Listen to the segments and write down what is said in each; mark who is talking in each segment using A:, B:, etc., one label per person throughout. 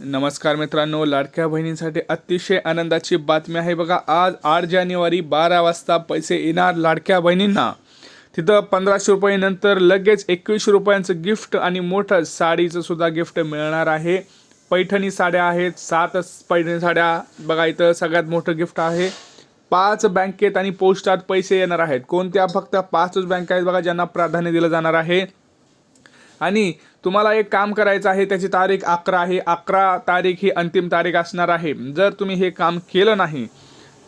A: नमस्कार मित्रांनो लाडक्या बहिणींसाठी अतिशय आनंदाची बातमी आहे बघा. आज आठ जानेवारी बारा वाजता पैसे येणार लाडक्या बहिणींना. तिथं पंधराशे रुपयानंतर लगेच एकवीसशे रुपयांचं गिफ्ट आणि मोठं साडीचं सुद्धा गिफ्ट मिळणार आहे. पैठणी साड्या आहेत सात पैठणी साड्या. बघा इथं सगळ्यात मोठं गिफ्ट आहे. पाच बँकेत आणि पोस्टात पैसे येणार आहेत. कोणत्या? फक्त पाचच बँक आहेत बघा ज्यांना प्राधान्य दिलं जाणार आहे. आणि तुम्हाला एक काम करायचं आहे त्याची तारीख अकरा आहे. अकरा तारीख ही अंतिम तारीख असणार आहे. जर तुम्ही हे काम केलं नाही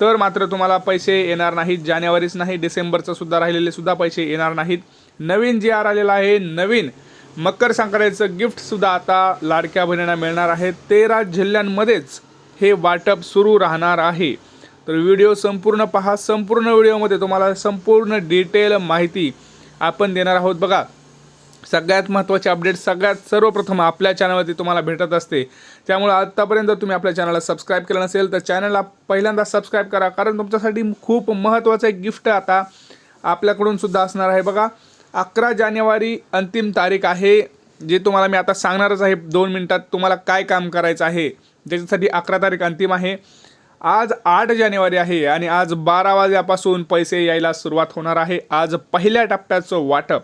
A: तर मात्र तुम्हाला पैसे येणार नाहीत. जानेवारीच नाही डिसेंबरचं सुद्धा राहिलेले सुद्धा पैसे येणार नाहीत. नवीन जी आर आलेला आहे नवीन मकर संक्रांतीचं गिफ्टसुद्धा आता लाडक्या बहिणींना मिळणार आहे. तेरा जिल्ह्यांमध्येच हे वाटप सुरू राहणार आहे. तर व्हिडिओ संपूर्ण पहा. संपूर्ण व्हिडिओमध्ये तुम्हाला संपूर्ण डिटेल माहिती आपण देणार आहोत. बघा सगळ्यात महत्त्वाचे अपडेट सगळ्यात सर्वप्रथम आपल्या चॅनलवरती तुम्हाला भेटत असते. त्यामुळे आत्तापर्यंत तुम्ही आपल्या चॅनलला सबस्क्राईब केलं नसेल तर चॅनलला पहिल्यांदा सबस्क्राईब करा. कारण तुमच्यासाठी खूप महत्त्वाचं एक गिफ्ट आता. आपल्याकडून सुद्धा असणार आहे बघा. अकरा जानेवारी अंतिम तारीख आहे. जे तुम्हाला मी आता सांगणारच आहे दोन मिनटात तुम्हाला काय काम करायचं आहे. ज्याच्यासाठी अकरा तारीख अंतिम आहे. आज आठ जानेवारी आहे आणि आज बारा वाजल्यापासून पैसे यायला सुरुवात होणार आहे. आज पहिल्या टप्प्याचं वाटप.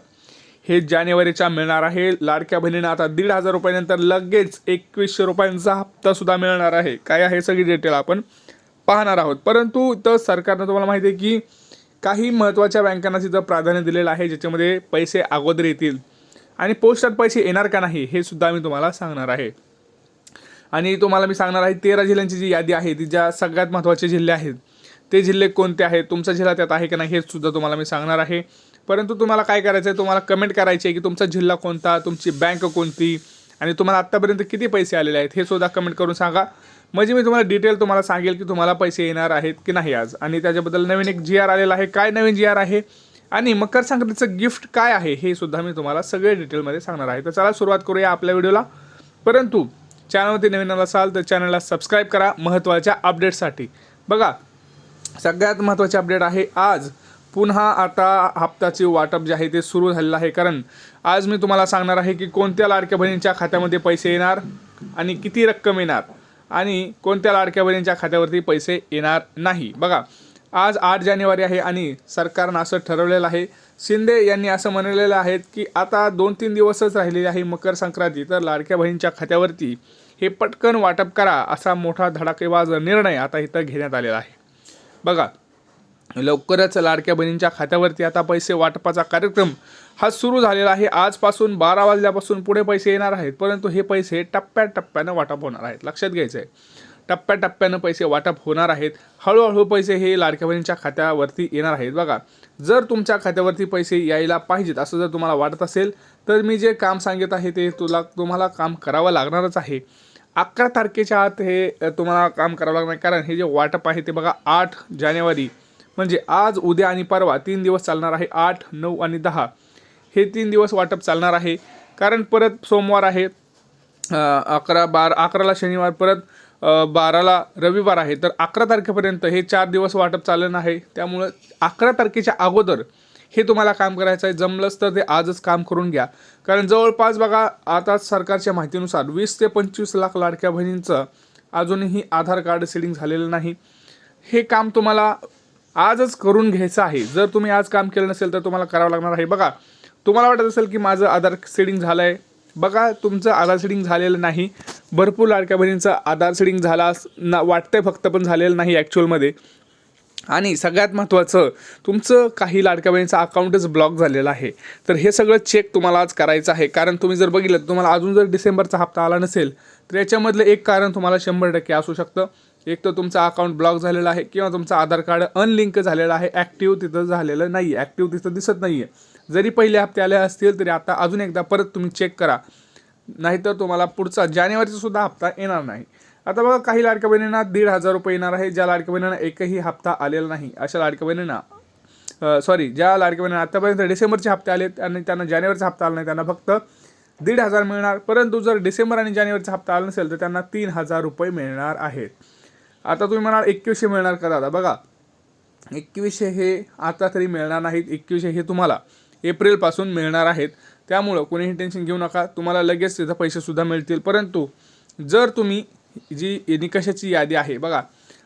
A: हे जानेवारीच्या मिळणार आहे. लाडक्या बहिणींना आता दीड हजार रुपयानंतर लगेच एकवीसशे रुपयांचा हप्ता सुद्धा मिळणार आहे. काय आहे सगळी डिटेल आपण पाहणार आहोत. परंतु तर सरकारनं तुम्हाला माहिती आहे की काही महत्त्वाच्या बँकांना तिथं प्राधान्य दिलेलं आहे ज्याच्यामध्ये पैसे अगोदर येतील. आणि पोस्टात पैसे येणार का नाही हे सुद्धा मी तुम्हाला सांगणार आहे. आणि तुम्हाला मी सांगणार आहे तेरा जिल्ह्यांची जी यादी आहे ती ज्या सगळ्यात महत्त्वाचे जिल्हे आहेत ते जिल्हे कोणते आहेत तुमचा जिल्हा त्यात आहे का नाही हे सुद्धा तुम्हाला मी सांगणार आहे. परंतु तुम्हाला काय करायचं आहे तुम्हाला कमेंट करायची आहे की तुमचा जिल्हा कोणता तुमची बँक कोणती आणि तुम्हाला आत्तापर्यंत किती पैसे आलेले आहेत हे सुद्धा कमेंट करून सांगा. म्हणजे मी तुम्हाला डिटेल तुम्हाला सांगेल की तुम्हाला पैसे येणार आहेत की नाही आज. आणि त्याच्याबद्दल नवीन एक जी आर आलेला आहे. काय नवीन जी आर आहे? आणि मकर संक्रांतीचं गिफ्ट काय आहे? हे सुद्धा मी तुम्हाला सगळे डिटेलमध्ये सांगणार आहे. तर चला सुरुवात करूया आपल्या व्हिडिओला परंतु चॅनलवरती नवीन असाल तर चॅनलला सबस्क्राईब करा. महत्त्वाच्या अपडेटसाठी बघा सगळ्यात महत्त्वाचे अपडेट आहे आज. पुन्हा आता हप्त्याचे वाटप जे आहे ते सुरू झालेलं आहे. कारण आज मी तुम्हाला सांगणार आहे की कोणत्या लाडक्या बहिणींच्या खात्यामध्ये पैसे येणार आणि किती रक्कम येणार आणि कोणत्या लाडक्या बहिणींच्या खात्यावरती पैसे येणार नाही. बघा आज आठ जानेवारी आहे आणि सरकारनं असं ठरवलेलं आहे. शिंदे यांनी असं म्हणलेलं आहे की आता दोन तीन दिवसच राहिलेले आहे मकर संक्रांती. तर लाडक्या बहिणींच्या खात्यावरती हे पटकन वाटप करा असा मोठा धडाकेबाज निर्णय आता इथं घेण्यात आलेला आहे. बघा लवकरच लाडक्या बहिणींच्या खात्यावरती आता पैसे वाटपाचा कार्यक्रम हा सुरू झालेला आहे. आजपासून बारा वाजल्यापासून पुढे पैसे येणार आहेत परंतु हे पैसे टप्प्याटप्प्यानं वाटप होणार आहेत. लक्षात घ्यायचं आहे टप्प्याटप्प्यानं पैसे वाटप होणार आहेत. हळूहळू पैसे हे लाडक्या बहिणींच्या खात्यावरती येणार आहेत. बघा जर तुमच्या खात्यावरती पैसे यायला पाहिजेत असं जर तुम्हाला वाटत असेल तर मी जे काम सांगत आहे ते तुला तुम्हाला काम करावं लागणारच आहे. अकरा तारखेच्या आत हे तुम्हाला काम करावं लागणार कारण हे जे वाटप आहे ते बघा आठ जानेवारी म्हणजे आज उद्या आणि परवा तीन दिवस चालणार आहे आठ नऊ आणि दहा. हे तीन दिवस वाटप चालणार आहे. कारण परत सोमवार आहे अकरा बारा अकराला शनिवार परत बाराला रविवार आहे. तर अकरा तारखेपर्यंत हे चार दिवस वाटप चालणार आहे. त्यामुळं अकरा तारखेच्या अगोदर हे तुम्हाला काम करायचं आहे. जमलंच तर ते आजच काम करून घ्या. कारण जवळपास बघा आता सरकारच्या माहितीनुसार वीस ते पंचवीस लाख लाडक्या बहिणींचं अजूनही आधार कार्ड सेटिंग झालेलं नाही. हे काम तुम्हाला आजच करून घ्यायचं आहे. जर तुम्ही आज काम केलं नसेल तर तुम्हाला करावं लागणार आहे. बघा तुम्हाला वाटत असेल की माझं आधार सेडिंग झालं आहे बघा तुमचं आधार सेडिंग झालेलं नाही. भरपूर लाडक्या बहिणींचं आधार सेडिंग झाला अस- ना वाटतंय फक्त पण झालेलं नाही ॲक्च्युअलमध्ये आणि सगळ्यात महत्त्वाचं तुमचं काही लाडक्या बहिणीचं अकाउंटच ब्लॉक झालेलं आहे. तर हे सगळं चेक तुम्हाला आज करायचं आहे. कारण तुम्ही जर बघितलं तुम्हाला अजून जर डिसेंबरचा हप्ता आला नसेल तर याच्यामधलं एक कारण तुम्हाला शंभर टक्के असू शकतं. एक तर तुमचा अकाउंट ब्लॉक झालेला आहे किंवा तुमचं आधार कार्ड अनलिंक झालेलं आहे ॲक्टिव्ह तिथं झालेलं नाही आहे ॲक्टिव्ह तिथं दिसत नाही आहे जरी पहिले हप्ते आले असतील तरी आता अजून एकदा परत तुम्ही चेक करा. नाहीतर तुम्हाला पुढचा जानेवारीचा सुद्धा हप्ता येणार नाही. आता बघा काही लाडक्या बहिणींना दीड हजार रुपये येणार आहे. ज्या लाडक्या बहिणींना एकही हप्ता आलेला नाही अशा लाडक्या बहिणींना सॉरी ज्या लाडक्या बहिणींना आतापर्यंत डिसेंबरचे हप्ते आलेत आणि त्यांना जानेवारीचा हप्ता आला नाही त्यांना फक्त दीड हजार मिळणार. परंतु जर डिसेंबर आणि जानेवारीचा हप्ता आला नसेल तर त्यांना तीन हजार रुपये मिळणार आहेत. आता तुम्ही म्हणाल एकवीसशे मिळणार का दादा? बघा एकवीसशे हे आता तरी मिळणार नाहीत एकवीसशे हे तुम्हाला एप्रिलपासून मिळणार आहेत. त्यामुळं कोणीही टेन्शन घेऊ नका. तुम्हाला लगेच त्याचा पैसेसुद्धा मिळतील. परंतु जर तुम्ही जी निकषाची यादी आहे बघा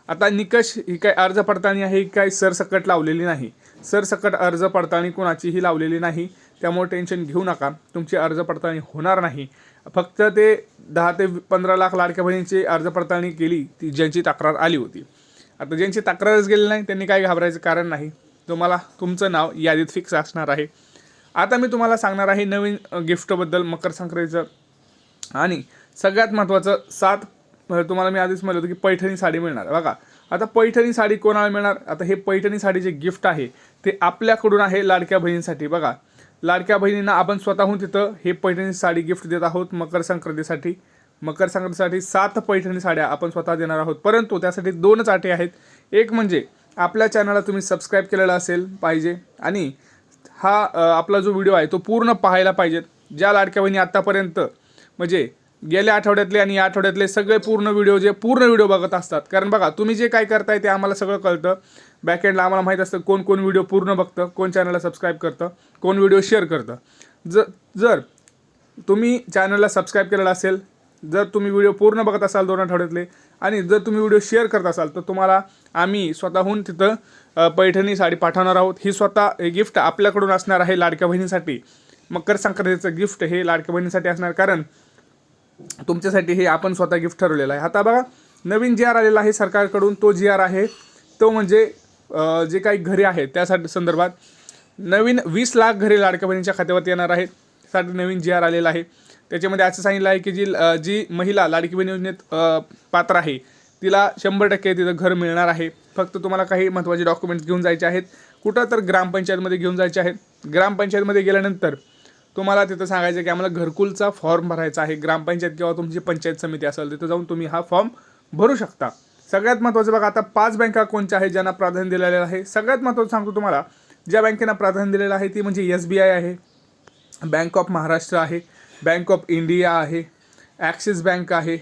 A: आता निकष ही काय अर्ज पडताळणी आहे ही काय सरसकट लावलेली नाही. सरसकट अर्ज पडताळणी कोणाचीही लावलेली नाही. त्यामुळे टेन्शन घेऊ नका. तुमची अर्ज पडताळणी होणार नाही. फक्त ते दहा ते पंधरा लाख लाडक्या बहिणींची अर्ज पडताळणी केली ती ज्यांची तक्रार आली होती. आता ज्यांची तक्रारच गेली नाही त्यांनी काय घाबरायचं कारण नाही. तुम्हाला तुमचं नाव यादीत फिक्स असणार आहे. आता मी तुम्हाला सांगणार आहे नवीन गिफ्टबद्दल मकर संक्रांतीचं. आणि सगळ्यात महत्त्वाचं सात तुम्हाला मी आधीच म्हणलं होतं की पैठणी साडी मिळणार. बघा आता पैठणी साडी कोणाला मिळणार? आता हे पैठणी साडी जे गिफ्ट आहे ते आपल्याकडून आहे लाडक्या बहिणींसाठी. बघा लाडक्या बहिणींना आपण स्वतःहून तिथं हे पैठणी साडी गिफ्ट देत आहोत मकर संक्रांतीसाठी. मकर संक्रांतीसाठी सात पैठणी साड्या आपण स्वतः देणार आहोत. परंतु त्यासाठी दोनच अटी आहेत. एक म्हणजे आपल्या चॅनलला तुम्ही सबस्क्राईब केलेला असेल पाहिजे आणि हा आपला जो व्हिडिओ आहे तो पूर्ण पाहायला पाहिजेत. ज्या लाडक्या बहिणी आत्तापर्यंत म्हणजे गेल्या आठवड्यातले आणि या आठवड्यातले सगळे पूर्ण व्हिडिओ जे पूर्ण व्हिडिओ बघत असतात. कारण बघा तुम्ही जे काय करताय ते आम्हाला सगळं कळतं. बॅकएंडला आम्हाला माहीत असतं कोण कोण व्हिडिओ पूर्ण बघतं कोण चॅनलला सबस्क्राईब करतं कोण व्हिडिओ शेअर करतं. ज जर तुम्ही चॅनलला सबस्क्राईब केलेला असेल जर तुम्ही व्हिडिओ पूर्ण बघत असाल दोन आठवड्यातले आणि जर तुम्ही व्हिडिओ शेअर करत असाल तर तुम्हाला आम्ही स्वतःहून तिथं पैठणी साडी पाठवणार आहोत. ही स्वतः गिफ्ट आपल्याकडून असणार आहे लाडक्या बहिणीसाठी. मकर संक्रांतीचं गिफ्ट हे लाडक्या बहिणीसाठी असणार कारण तुमच्यासाठी हे आपण स्वतः गिफ्ट ठरवलेलं आहे. आता बघा नवीन जी आर आलेला आहे सरकारकडून. तो जी आर आहे. तो म्हणजे जे काही घरे आहेत त्यासाठी संदर्भात नवीन वीस लाख घरे लाडक्या बहिणीच्या खात्यावरती येणार आहेत. त्यासाठी नवीन जी आर आलेला आहे. त्याच्यामध्ये असं सांगितलं आहे की जी जी महिला लाडकी बहीण योजनेत पात्र आहे तिला शंभर टक्के तिथं घर मिळणार आहे. फक्त तुम्हाला काही महत्त्वाचे डॉक्युमेंट्स घेऊन जायचे आहेत. कुठं तर ग्रामपंचायतमध्ये घेऊन जायचे आहेत. ग्रामपंचायतमध्ये गेल्यानंतर तुम्हाला तिथं सांगायचं की आम्हाला घरकुलचा फॉर्म भरायचा आहे. ग्रामपंचायत किंवा तुमची पंचायत समिती असेल तिथं जाऊन तुम्ही हा फॉर्म भरू शकता. सगळ्यात महत्त्वाचं बघा आता पाच बँका कोणत्या आहेत ज्यांना प्राधान्य दिलेलं आहे? सगळ्यात महत्त्वाचं सांगतो तुम्हाला ज्या बँकेना प्राधान्य दिलेलं आहे ती म्हणजे एस बी आय आहे बँक ऑफ महाराष्ट्र आहे बँक ऑफ इंडिया आहे ॲक्सिस बँक आहे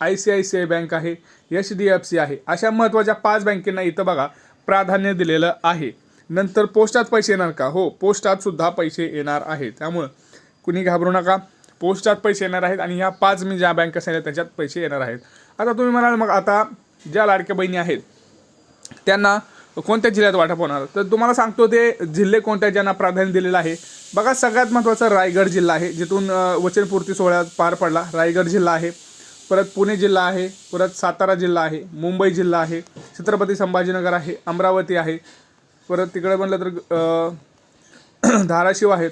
A: I C I C I bank आहे एच डी एफ सी आहे. अशा महत्त्वाच्या पाच बँकेंना इथं बघा प्राधान्य दिलेलं आहे. नंतर पोस्टात पैसे येणार का? हो पोस्टात सुद्धा पैसे येणार आहेत. त्यामुळं कुणी घाबरू नका पोस्टात पैसे येणार आहेत आणि ह्या पाच मी ज्या बँका सांगितल्या त्याच्यात पैसे येणार आहेत. आता तुम्ही म्हणाल मग आता ज्या लाडक्या बहिणी आहेत त्यांना कोणत्या जिल्ह्यात वाटप होणार तर तुम्हाला सांगतो ते जिल्हे कोणत्या ज्यांना प्राधान्य दिलेलं आहे. बघा सगळ्यात महत्त्वाचा रायगड जिल्हा आहे. जिथून वचनपूर्ती सोहळ्यात पार पडला. रायगड जिल्हा आहे. परत पुणे जिल्हा आहे. परत सातारा जिल्हा आहे. मुंबई जिल्हा आहे. छत्रपती संभाजीनगर आहे. अमरावती आहे. परत तिकडे म्हणलं तर धाराशिव आहेत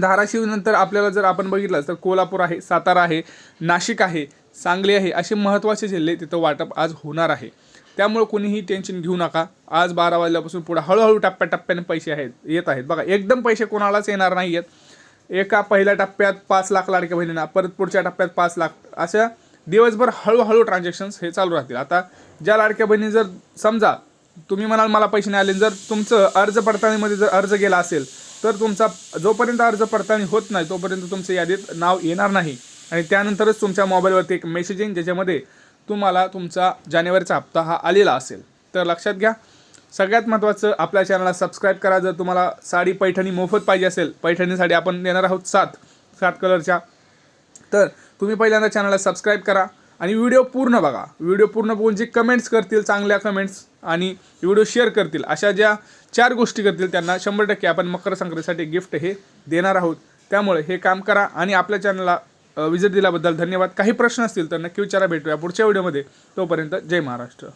A: धाराशिवनंतर आपल्याला जर आपण बघितलं तर कोल्हापूर आहे सातारा आहे नाशिक आहे. सांगली आहे असे महत्त्वाचे जिल्हे तिथं वाटप आज होणार आहे. त्यामुळे कोणीही टेन्शन घेऊ नका. आज बारा वाजल्यापासून पुढे हळूहळू टप्प्याटप्प्याने पैसे आहेत येत आहेत. बघा एकदम पैसे कोणालाच येणार नाही आहेत एका पहिल्या टप्प्यात पाच लाख लाडक्या बहिणींना परत पुढच्या टप्प्यात पाच लाख. अशा दिवसभर हळूहळू ट्रान्झॅक्शन्स हे चालू राहतील. आता ज्या लाडक्या बहिणी जर समजा तुम्ही म्हणाल मला पैसे नाही आले जर तुमचं अर्ज पडताळणीमध्ये जर अर्ज गेला असेल तर तुमचा जोपर्यंत अर्ज पडताळणी होत नाही तोपर्यंत तुमच्या यादीत नाव येणार नाही. आणि त्यानंतरच तुमच्या मोबाईलवरती एक मेसेज येईल ज्याच्यामध्ये तुम्हाला तुमचा जानेवारीचा हप्ता हा आलेला असेल. तर लक्षात घ्या. सगळ्यात महत्त्वाचं आपल्या चॅनलला सबस्क्राईब करा. जर तुम्हाला साडी पैठणी मोफत पाहिजे असेल पैठणीसाठी आपण देणार आहोत सात सात कलरच्या तर तुम्ही पहिल्यांदा चॅनलला सबस्क्राईब करा आणि व्हिडिओ पूर्ण बघा. व्हिडिओ पूर्ण बघून जे कमेंट्स करतील चांगल्या कमेंट्स आणि व्हिडिओ शेअर करतील अशा ज्या चार गोष्टी करतील त्यांना शंभर टक्के आपण मकर संक्रांतीसाठी गिफ्ट हे देणार आहोत. त्यामुळे हे काम करा आणि आपल्या चॅनलला विजिट दिल्याबद्दल धन्यवाद. काही प्रश्न असतील तर नक्की विचारा भेटूया पुढच्या व्हिडिओमध्ये. तोपर्यंत जय महाराष्ट्र.